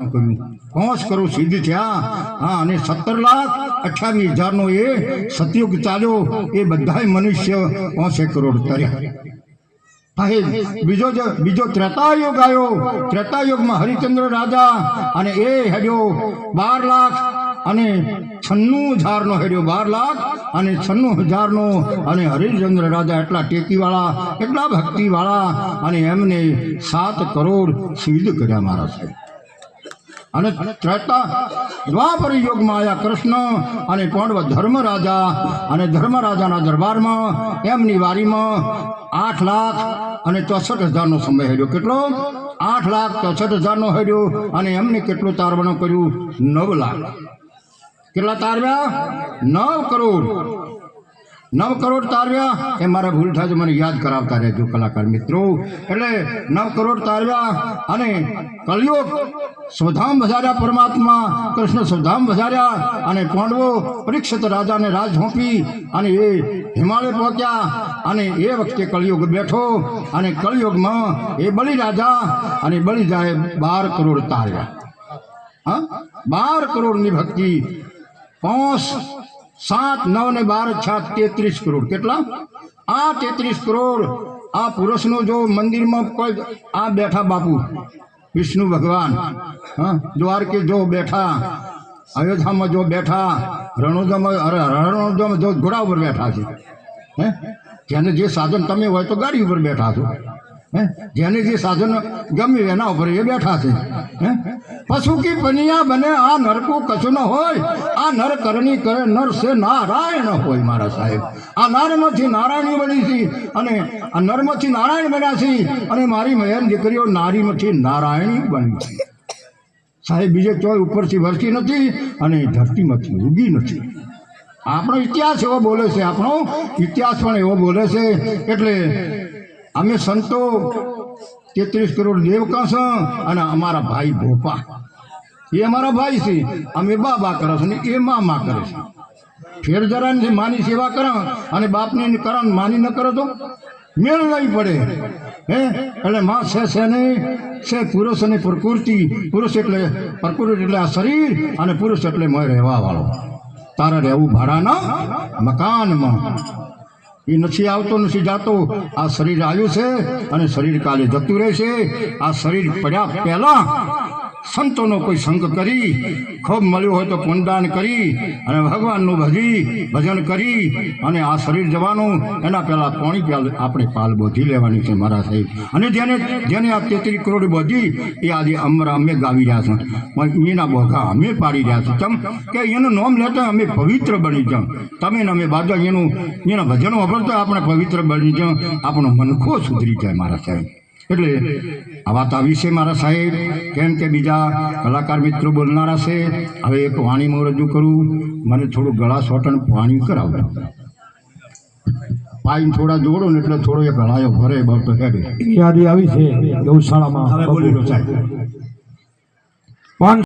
પાંચ કરોડ સિદ્ધ થયા. હા, અને સત્તર લાખ અઠ્યાવીસ હજારનો એ સતયુગ ચાલ્યો. એ બધાય મનુષ્ય પાંચે કરોડ તર્યા. બીજો બીજો જે બીજો આવ્યો આવ્યો. ત્રેતાયુગમાં હરિચંદ્ર રાજા અને એ હેડ્યો બાર લાખ અને છન્નું હજારનો હેડ્યો બાર લાખ અને છન્નું હજારનો અને હરિચંદ્ર રાજા એટલા ટેકીવાળા, એટલા ભક્તિવાળા અને એમને સાત કરોડ સિદ્ધ કર્યા મારા સાહેબ અને ત્રેતા દ્વાપર યુગમાં આવ્યા કૃષ્ણ અને પાંડવ ધર્મરાજા અને ધર્મરાજાના દરબારમાં એમની વારીમાં આઠ લાખ અને ચોસઠ હજારનો સમય હેડ્યો. કેટલો? આઠ લાખ ચોસઠ હજારનો હેડ્યો અને એમને કેટલું તારવાનું કર્યું? નવ લાખ. કેટલા તારવ્યા? નવ કરોડ. નવ કરોડ તારવ્યા એ મારા ભૂલ થાય મને યાદ કરાવતા રહેજો કલાકાર મિત્રો. એટલે નવ કરોડ તારવ્યા અને કલયુગ સ્વધામ વધાર્યા પરમાત્મા, કૃષ્ણ સ્વધામ વધાર્યા અને પાંડવો પરીક્ષિત રાજાને રાજ સોંપી અને એ હિમાલય પહોંચ્યા અને એ વખતે કલયુગ બેઠો અને કલયુગમાં એ બલિ રાજા અને બલિરાએ બાર કરોડ તાર્યા. હા? બાર કરોડની ભક્તિ, પાંચ સાત, નવ ને બાર છ તેત્રીસ કરોડ. કેટલા? આ તેત્રીસ કરોડ, આ પુરુષનો જો મંદિરમાં કોઈ, આ બેઠા બાપુ, વિષ્ણુ ભગવાન, હા, દ્વારકે જો બેઠા, અયોધ્યામાં જો બેઠા રણોદમાં જો ઘોડા ઉપર બેઠા છે, હે? જેને જે સાધન તમે હોય તો ગાડી ઉપર બેઠા છો. જેને જે સાધન ગમ્યું એના ઉપર એ બેઠા છે, હે? પશુ કી પનિયા બને, આ નરકો કશું ન હોય, આ નર કરણી કરે, નર છે નારાયણ હોય મારા સાહેબ. આ નારમાંથી નારાયણ બની છે અને આ નરમાંથી નારાયણ બન્યા છે અને મારી મહેન દીકરીઓ નારીમાંથી નારાયણી બની છે. સાહેબ, બીજે ચોય ઉપરથી વરસી નથી અને ધરતીમાંથી ઉગી નથી. આપણો ઇતિહાસ એવો બોલે છે, આપણો ઇતિહાસ પણ એવો બોલે છે, એટલે અમે સંતો તેત્રીસ કરોડ દેવકાશ અને અમારા ભાઈ ભોપા એ અમારા ભાઈ છે. અમે બા બા કરે છે ને એ મામા કરે છે. ફેર જરાને માની સેવા કરો અને બાપને કરો ને માની ન કરો તો મેળ નહીં પડે. હે? એટલે માં છે છે નહીં છે પુરુષ અને પ્રકૃતિ. પુરુષ એટલે, પ્રકૃતિ એટલે આ શરીર અને પુરુષ એટલે મય રહેવા વાળો. તારે રહેવું ભાડાના મકાનમાં. એ નથી આવતો, નથી જાતો. આ શરીર આવ્યું છે અને શરીર કાલે જતું રહેશે. આ શરીર પડ્યા પહેલા સંતોનો કોઈ સંગ કરી, ખૂબ મળ્યું હોય તો પુણદાન કરી અને ભગવાનનું ભજી ભજન કરી અને આ શરીર જવાનું. એના પહેલાં પોણી પ્યાલ આપણે પાલ બોધી લેવાની છે મારા સાહેબ. અને જેને જેને આ તેત્રીસ કરોડ બોધી, એ આજે અમરા અમે ગાવી રહ્યા છે. મીના બોઘા અમે પાડી રહ્યા છે. તમ કે એનું નામ લેતા અમે પવિત્ર બની જાઉં. તમે અમે બાજુ એનું, એના ભજનો વાપરતા આપણે પવિત્ર બની જાઉં. આપણો મનખો સુધરી જાય મારા સાહેબ. એટલે આ વાત આવી છે મારા સાહેબ. કેમ કે બીજા કલાકાર મિત્રો બોલનારા છે. હવે એક વાણીમાં રજૂ કરું. મને થોડું ગળા સોટન પાણી કરાવજો. પાઈન થોડા જોડો ને એટલે થોડો એ ગળાયો ભરે બસ યાદી આવી છે ગૌશાળામાં. હવે બોલી સાહેબ. પાંચ